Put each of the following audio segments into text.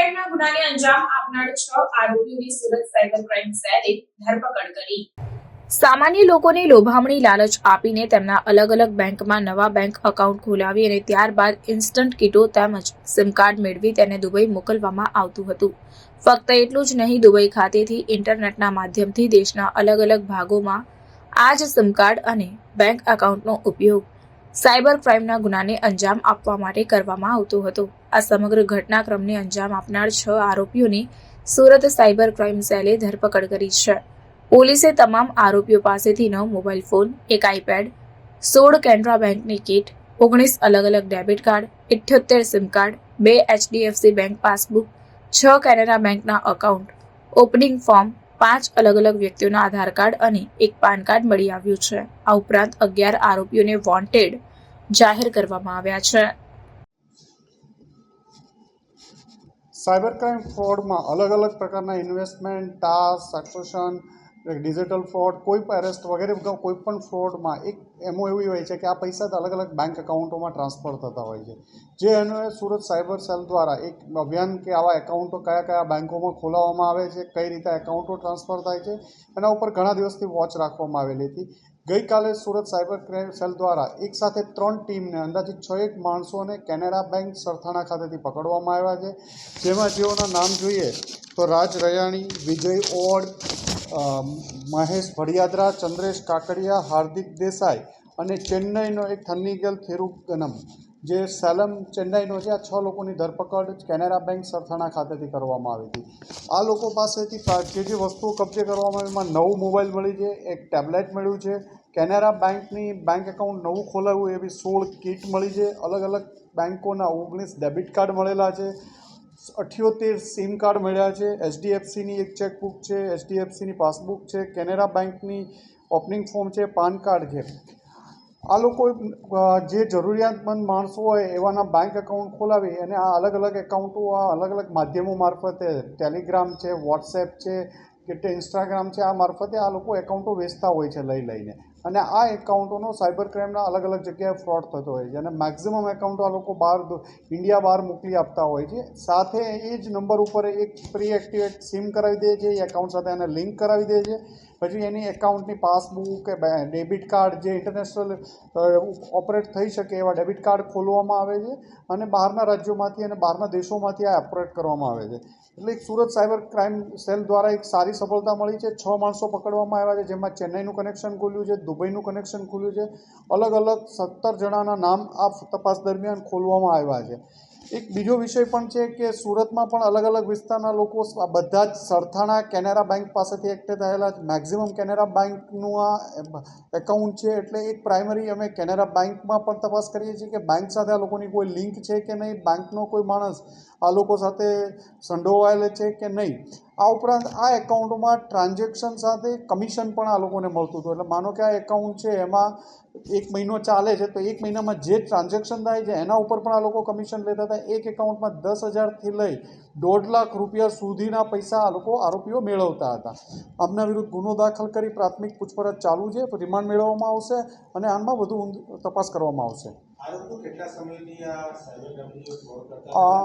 ક્રાઇમના ગુનાને અંજામ આપનાર છ આરોપીઓની સુરત સાયબર ક્રાઇમ સેલે ધરપકડ કરી. સામાન્ય લોકોને લોભામણી લાલચ આપીને તેમના અલગ અલગ બેંકમાં નવા બેંક એકાઉન્ટ ખોલાવી અને ત્યારબાદ ઇન્સ્ટન્ટ કીટો તેમજ સિમ કાર્ડ મેળવી તેને દુબઈ મોકલવામાં આવતું હતું. ફક્ત એટલું જ નહીં, દુબઈ ખાતેથી ઇન્ટરનેટના માધ્યમથી દેશના અલગ અલગ ભાગોમાં આ જ સિમ કાર્ડ અને બેંક એકાઉન્ટનો ઉપયોગ સાયબર ક્રાઇમના ગુનાને અંજામ આપવા માટે કરવામાં આવતો હતો. આ સમગ્ર ઘટનાક્રમને અંજામ આપનાર છ આરોપીઓની સુરત સાયબર ક્રાઇમ સેલે ધરપકડ કરી છે. પોલીસે તમામ આરોપીઓ પાસેથી નવ મોબાઈલ ફોન, એક આઈપેડ, સોળ કેનરા બેંકની કીટ, ઓગણીસ અલગ અલગ ડેબિટ કાર્ડ, ઇઠ્યોતેર સિમ કાર્ડ, બે એચડીએફસી બેંક પાસબુક, છ કેનેરા બેંકના એકાઉન્ટ ઓપનિંગ ફોર્મ પાંચ અલગ અલગ વ્યક્તિઓના આધાર કાર્ડ અને એક પાન કાર્ડ મળી આવ્યું છે. આ ઉપરાંત અગિયાર આરોપીઓને વોન્ટેડ જાહેર કરવામાં આવ્યા છે. સાયબર ક્રાઇમ ફ્રોડમાં અલગ અલગ પ્રકારના investment task sextortion digital fraud કોઈ પણ એરેસ્ટ વગેરે કોઈ પણ ફ્રોડમાં એક એમો એવી હોય છે કે આ પૈસા અલગ અલગ બેંક એકાઉન્ટોમાં ટ્રાન્સફર થતા હોય છે. જે એનો સુરત સાયબર સેલ દ્વારા એક અભિયાન કે આવા એકાઉન્ટો કયા કયા બેંકોમાં ખોલાવવામાં આવે છે, કઈ રીતે એકાઉન્ટો ટ્રાન્સફર થાય છે, એના ઉપર ઘણા દિવસથી વોચ રાખવામાં આવેલી હતી. ગઈકાલે સુરત સાયબર ક્રાઇમ સેલ દ્વારા એક સાથે ત્રણ ટીમને અંદાજિત છ એક માણસોને કેનેરા બેંક સરથાણા ખાતેથી પકડવામાં આવ્યા છે. જેમાં જેઓના નામ જોઈએ તો રાજ રયાણી, વિજય ઓડ મહેશ ભડિયાદરા, ચંદ્રેશ કાકડિયા, હાર્દિક દેસાઈ અને ચેન્નઈનો એક થન્નીગલ થેરુગનમ, જે સેલમ ચેન્નઈનો છે, આ છ લોકોની ધરપકડ કેનેરા બેંક સરથાણા ખાતેથી કરવામાં આવી હતી. આ લોકો પાસેથી જે જે વસ્તુઓ કબજે કરવામાં આવી, એમાં નવું મોબાઈલ મળી છે, એક ટેબ્લેટ મળ્યું છે, કેનેરા બેંકની બેંક એકાઉન્ટ નવું ખોલાવ્યું એવી સોળ કીટ મળી છે અલગ અલગ બેંકોના ઓગણીસ ડેબિટ કાર્ડ મળેલા છે, અઠ્યોતેર સિમ કાર્ડ મળ્યા છે, એચડીએફસીની એક ચેકબુક છે, એચડીએફસીની પાસબુક છે, કેનેરા બેંકની ઓપનિંગ ફોર્મ છે, પાન કાર્ડ છે. આ લોકો જે જરૂરિયાતમંદ માણસો હોય એવાના બેંક એકાઉન્ટ ખોલાવી અને આ અલગ અલગ એકાઉન્ટો આ અલગ અલગ માધ્યમો મારફતે ટેલિગ્રામ છે વોટ્સએપ છે કે ઇન્સ્ટાગ્રામ છે, આ મારફતે આ લોકો એકાઉન્ટો વેચતા હોય છે લઈ લઈને. અને આ એકાઉન્ટોનો સાયબર ક્રાઇમના અલગ અલગ જગ્યાએ ફ્રોડ થતો હોય છે. અને મેક્ઝિમમ એકાઉન્ટો આ લોકો બહાર ઇન્ડિયા બહાર મોકલી આપતા હોય છે. સાથે એ જ નંબર ઉપર એક પ્રી એક્ટિવેટ સિમ કરાવી દે છે, એ એકાઉન્ટ સાથે એને લિંક કરાવી દે છે. પછી એની એકાઉન્ટની પાસબુક કે ડેબિટ કાર્ડ જે ઇન્ટરનેશનલ ઓપરેટ થઈ શકે એવા ડેબિટ કાર્ડ ખોલવામાં આવે છે અને બહારના રાજ્યોમાંથી અને બહારના દેશોમાંથી આ ઓપરેટ કરવામાં આવે છે. એટલે એક સુરત સાયબર ક્રાઇમ સેલ દ્વારા એક સારી સફળતા મળી છે. છ માણસો પકડવામાં આવ્યા છે, જેમાં ચેન્નઈનું કનેક્શન ખુલ્યું છે, દુબઈનું કનેક્શન ખુલ્યું છે. અલગ અલગ સત્તર જણાના નામ આ તપાસ દરમિયાન ખોલવામાં આવ્યા છે. એક બીજો વિષય પણ છે કે સુરતમાં પણ અલગ અલગ વિસ્તારના લોકો બધા જ સરથાણા કેનેરા બેંક પાસેથી એકઠે થયેલા મેક્ઝિમમ કેનેરા બેંકનું આ એકાઉન્ટ છે એટલે એક પ્રાઇમરી અમે કેનેરા બેંકમાં પણ તપાસ કરીએ છીએ કે બેંક સાથે આ લોકોની કોઈ લિંક છે કે નહીં? બેંકનો કોઈ માણસ આ લોકો સાથે સંડોવાયેલ છે કે નહીં? આ ઉપરાંત આ એકાઉન્ટમાં ટ્રાન્ઝેક્શન સાથે કમિશન પણ આ લોકોને મળતું હતું. એટલે માનો કે આ એકાઉન્ટ છે એમાં એક મહિનો ચાલે છે તો એક મહિનામાં જે ટ્રાન્ઝેક્શન થાય છે એના ઉપર પણ આ લોકો કમિશન લેતા હતા. એક એકાઉન્ટમાં દસ હજારથી લઈ દોઢ લાખ રૂપિયા સુધીના પૈસા આ લોકો આરોપીઓ મેળવતા હતા. આમના વિરુદ્ધ ગુનો દાખલ કરી પ્રાથમિક પૂછપરછ ચાલુ છે રિમાન્ડ મેળવવામાં આવશે અને આમાં વધુ તપાસ કરવામાં આવશે. કેટલા સમયથી આ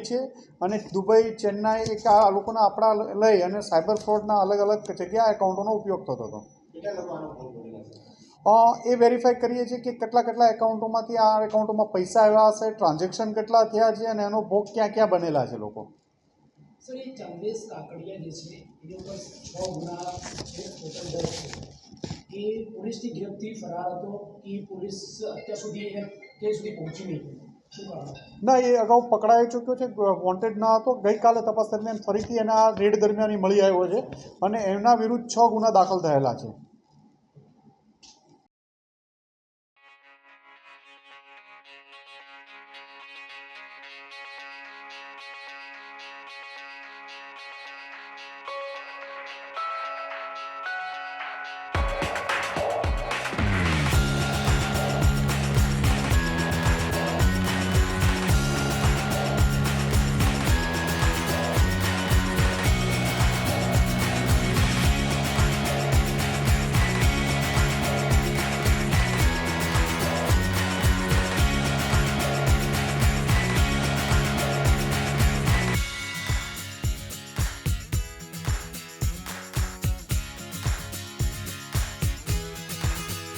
છે અને દુબઈ ચેન્નાઈ એક આ લોકોના આપણા લઈ અને સાયબર ફ્રોડના અલગ અલગ જગ્યા એકાઉન્ટોનો ઉપયોગ થતો હતો. એ વેરીફાઈ કરીએ છીએ કે કેટલા કેટલા એકાઉન્ટોમાંથી આ એકાઉન્ટોમાં પૈસા આવ્યા હશે ટ્રાન્ઝેક્શન કેટલા થયા છે અને એનો ભોગ ક્યાં ક્યાં બનેલા છે લોકો. એ પોલીસની ગિરફથી ફરાર હતો એ પોલીસ અત્યાર સુધી એને સુધી પહોંચી નહીં. ના, એ અગાઉ પકડાઈ ચૂક્યો છે વોન્ટેડ ન હતો. ગઈકાલે તપાસ દરમિયાન ફરીથી એના રેડ દરમિયાન મળી આવ્યો છે અને એમના વિરુદ્ધ છ ગુના દાખલ થયેલા છે.